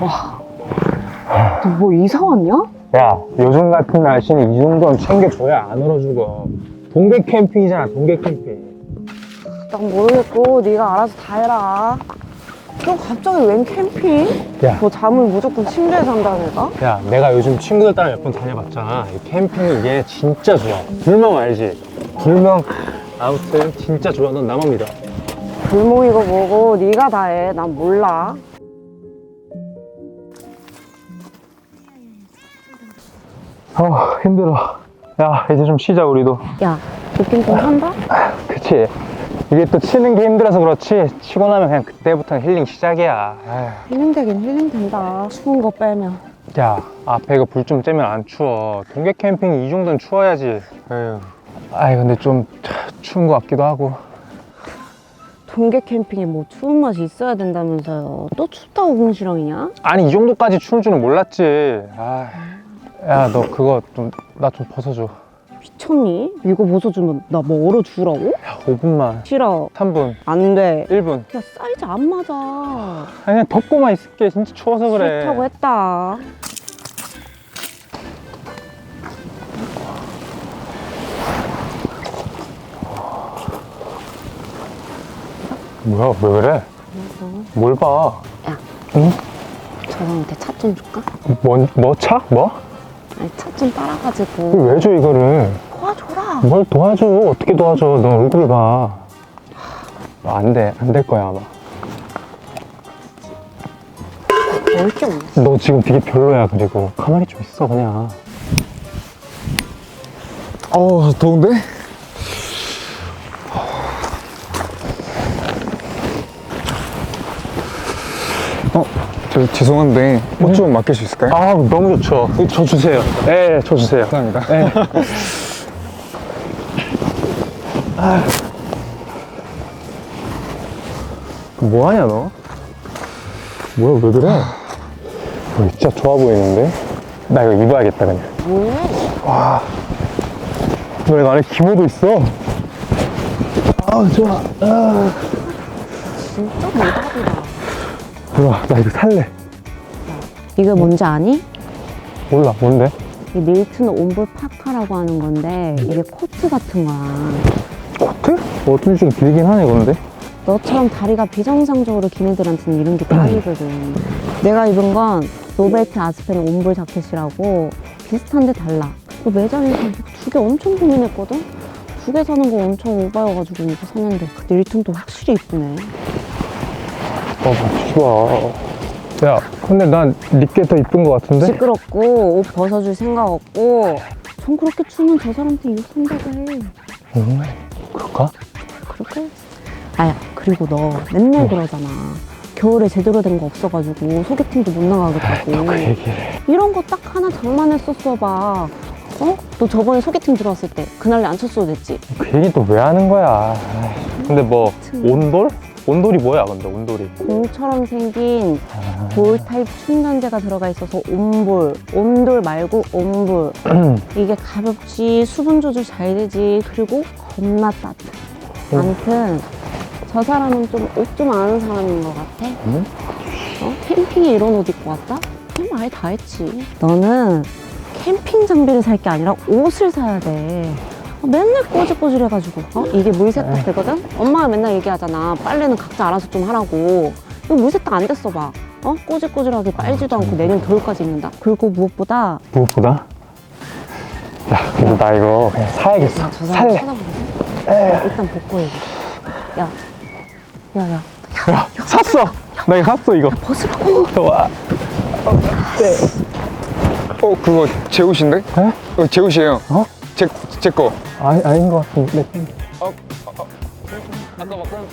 너 뭐 이사 왔냐? 야, 요즘 같은 날씨는 이 정도는 챙겨줘야 안 얼어 죽어. 동계 캠핑이잖아, 동계 캠핑. 난 모르겠고 네가 알아서 다 해라. 너 갑자기 웬 캠핑? 야. 너 잠을 무조건 침대에 잔다는 애가? 야, 내가 요즘 친구들 따라 몇 번 다녀봤잖아. 이 캠핑이 이게 진짜 좋아. 불멍 알지? 불멍. 아무튼 진짜 좋아. 넌 나만 믿어. 불멍이고 뭐고 네가 다 해. 난 몰라. 어, 힘들어. 야, 이제 좀 쉬자, 우리도. 야, 느낌 좀 산다? 그치? 이게 또 치는 게 힘들어서 그렇지. 치고 나면 그냥 그때부터는 힐링 시작이야. 아휴. 힐링되긴 힐링된다. 추운 거 빼면. 야, 앞에 이거 불 좀 쬐면 안 추워. 동계 캠핑 이 정도는 추워야지. 에휴. 아이, 근데 좀 차, 추운 것 같기도 하고. 동계 캠핑에 뭐 추운 맛이 있어야 된다면서요. 또 춥다고 궁시렁이냐? 아니, 이 정도까지 추울 줄은 몰랐지. 아, 야, 너 그거 좀, 나 좀 벗어줘. 미쳤니? 이거 벗어주면 나 뭐 얼어 죽으라고? 야, 5분만. 싫어. 3분. 안 돼. 1분. 야, 사이즈 안 맞아. 아니, 그냥 덮고만 있을게. 진짜 추워서 그래. 싫다고 했다. 뭐야, 왜 그래? 뭘 봐? 야. 응? 저형한테 차 좀 줄까? 뭐, 뭐 차? 뭐? 아니, 차좀 따라가지고. 왜 줘, 이거를? 도와줘라. 뭘 도와줘? 어떻게 도와줘? 너 얼굴을 봐. 안 돼. 안 될 거야, 아마. 없네. 너 지금 되게 별로야, 그리고. 가만히 좀 있어, 그냥. 어 더운데? 저 죄송한데 옷 좀 맡길 수 있을까요? 아, 너무 좋죠. 저 주세요. 네, 저 주세요. 감사합니다. 네. 뭐 하냐, 너? 뭐야, 왜 그래? 너 진짜 좋아 보이는데? 나 이거 입어야겠다, 그냥. 뭐해? 너 이거 안에 기모도 있어. 아, 좋아. 아. 진짜 대박이다. 좋아, 나 이거 살래. 이게 뭔지 아니? 몰라, 뭔데? 이 밀트는 온볼 파카라고 하는 건데 이게 코트 같은 거야. 코트? 어쩐지 좀 길긴 하네, 근데. 너처럼 다리가 비정상적으로 긴 애들한테는 이런 게 딱이거든. 내가 입은 건 노벨트 아스펜 온볼 자켓이라고 비슷한데 달라. 그 매장에서 두 개 엄청 고민했거든? 두 개 사는 거 엄청 오바여가지고 이거 샀는데 그 밀통도 확실히 이쁘네. 어, 좋아. 야, 근데 난 니께 더 이쁜 것 같은데? 시끄럽고 옷 벗어줄 생각 없고 전 그렇게 추면 저 사람한테 이거 산다고 해. 음, 그럴까? 그렇게 해야지. 아야 그리고 너 맨날 그러잖아. 겨울에 제대로 된 거 없어가지고 소개팅도 못 나가겠다고. 그 얘기를. 이런 거 딱 하나 장만했었어 봐. 어? 너 저번에 소개팅 들어왔을 때 그날 안 쳤어도 됐지? 그 얘기 또 왜 하는 거야? 아이, 근데 뭐, 온돌? 온돌이 뭐야, 근데, 온돌이? 공처럼 생긴 볼 타입 충전재가 들어가 있어서 온볼, 온돌 말고 온볼. 이게 가볍지, 수분 조절 잘 되지, 그리고 겁나 따뜻해. 아무튼 저 사람은 좀 옷 좀 아는 사람인 것 같아. 응? 어? 캠핑에 이런 옷 입고 왔다? 그럼 아예 다 했지. 너는 캠핑 장비를 살 게 아니라 옷을 사야 돼. 어, 맨날 꼬질꼬질해가지고 어? 이게 물세탁 되거든? 엄마가 맨날 얘기하잖아 빨래는 각자 알아서 좀 하라고 이거 물세탁 안 됐어 봐 어? 꼬질꼬질하게 빨지도 않고 내년 겨울까지 입는다 그리고 무엇보다 무엇보다? 야, 근데 나 이거 그냥 사야겠어. 야, 저 사람 살래. 쳐다보는데? 일단 벗고 얘기 야 야 야 야, 샀어! 나 이거 샀어, 이거. 벗으라고 좋아. 어 그거 제 옷인데? 에? 어, 제 옷이에요. 어? 제 제 거. 아니, 아닌 것 같은데. 아까 막 그런.